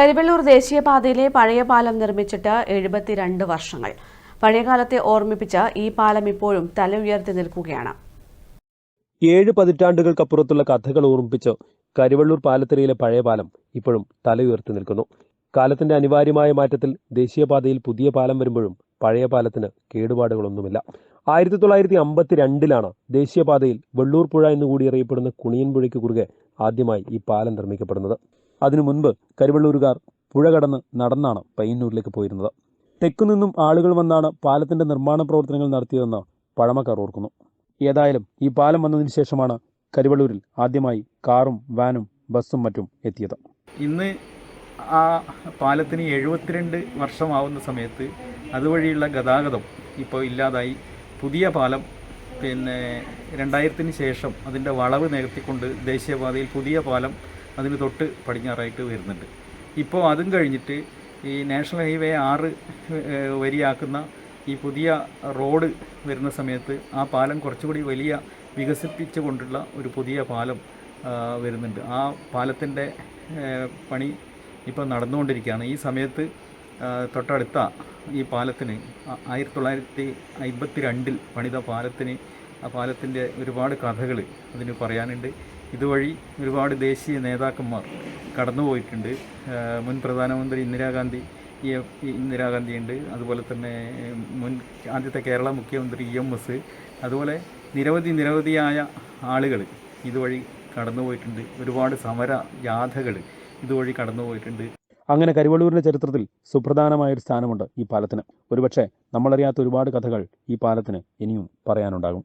കരിവെള്ളൂർ ദേശീയപാതയിലെ പഴയ പാലം നിർമ്മിച്ചിട്ട് എഴുപത്തിരണ്ട് വർഷങ്ങൾ. പഴയകാലത്തെ ഓർമ്മിപ്പിച്ച ഈ പാലം ഇപ്പോഴും തല ഉയർത്തി നിൽക്കുകയാണ്. ഏഴ് പതിറ്റാണ്ടുകൾക്കപ്പുറത്തുള്ള കഥകൾ ഓർമ്മിപ്പിച്ച് കരിവള്ളൂർ പാലത്തിരയിലെ പഴയ പാലം ഇപ്പോഴും തല ഉയർത്തി നിൽക്കുന്നു. കാലത്തിന്റെ അനിവാര്യമായ മാറ്റത്തിൽ ദേശീയപാതയിൽ പുതിയ പാലം വരുമ്പോഴും പഴയ പാലത്തിന് കേടുപാടുകളൊന്നുമില്ല. ആയിരത്തി തൊള്ളായിരത്തി അമ്പത്തി രണ്ടിലാണ് ദേശീയപാതയിൽ വെള്ളൂർ പുഴ എന്നുകൂടി അറിയപ്പെടുന്ന കുണിയൻപുഴയ്ക്ക് കുറുകെ ആദ്യമായി ഈ പാലം നിർമ്മിക്കപ്പെടുന്നത്. അതിനു മുൻപ് കരുവള്ളൂരുകാർ പുഴ കടന്ന് നടന്നാണ് പയ്യന്നൂരിലേക്ക് പോയിരുന്നത്. തെക്കു നിന്നും ആളുകൾ വന്നാണ് പാലത്തിന്റെ നിർമ്മാണ പ്രവർത്തനങ്ങൾ നടത്തിയതെന്ന് പഴമക്കാർ ഓർക്കുന്നു. ഏതായാലും ഈ പാലം വന്നതിന് ശേഷമാണ് കരുവള്ളൂരിൽ ആദ്യമായി കാറും വാനും ബസ്സും മറ്റും എത്തിയത്. ഇന്ന് ആ പാലത്തിന് എഴുപത്തിരണ്ട് വർഷമാവുന്ന സമയത്ത് അതുവഴിയുള്ള ഗതാഗതം ഇപ്പോൾ ഇല്ലാതായി. പുതിയ പാലം പിന്നെ രണ്ടായിരത്തിന് ശേഷം അതിന്റെ വളവ് നികത്തിക്കൊണ്ട് ദേശീയപാതയിൽ പുതിയ പാലം അതിന് തൊട്ട് പടിഞ്ഞാറായിട്ട് വരുന്നുണ്ട്. ഇപ്പോൾ അതും കഴിഞ്ഞിട്ട് ഈ നാഷണൽ ഹൈവേ ആറ് വരിയാക്കുന്ന ഈ പുതിയ റോഡ് വരുന്ന സമയത്ത് ആ പാലം കുറച്ചുകൂടി വലിയ വികസിപ്പിച്ചുകൊണ്ടുള്ള ഒരു പുതിയ പാലം വരുന്നുണ്ട്. ആ പാലത്തിന്റെ പണി ഇപ്പോൾ നടന്നുകൊണ്ടിരിക്കുകയാണ്. ഈ സമയത്ത് തൊട്ടടുത്ത ഈ പാലത്തിന് ആയിരത്തി തൊള്ളായിരത്തി അമ്പത്തി രണ്ടിൽ പണിത പാലത്തിന് ആ പാലത്തിന്റെ ഒരുപാട് കഥകൾ അതിന് പറയാനുണ്ട്. ഇതുവഴി ഒരുപാട് ദേശീയ നേതാക്കന്മാർ കടന്നുപോയിട്ടുണ്ട്. മുൻ പ്രധാനമന്ത്രി ഇന്ദിരാഗാന്ധി ഈ ഇന്ദിരാഗാന്ധി ഉണ്ട് അതുപോലെ തന്നെ മുൻ ആദ്യത്തെ കേരള മുഖ്യമന്ത്രി ഇ എം എസ്. അതുപോലെ നിരവധി നിരവധിയായ ആളുകൾ ഇതുവഴി കടന്നുപോയിട്ടുണ്ട്. ഒരുപാട് സമര ജാഥകൾ ഇതുവഴി കടന്നുപോയിട്ടുണ്ട്. അങ്ങനെ കരുവള്ളൂരിന്റെ ചരിത്രത്തിൽ സുപ്രധാനമായ ഒരു സ്ഥാനമുണ്ട് ഈ പാലത്തിന്. ഒരുപക്ഷെ നമ്മളറിയാത്ത ഒരുപാട് കഥകൾ ഈ പാലത്തിന് ഇനിയും പറയാനുണ്ടാകും.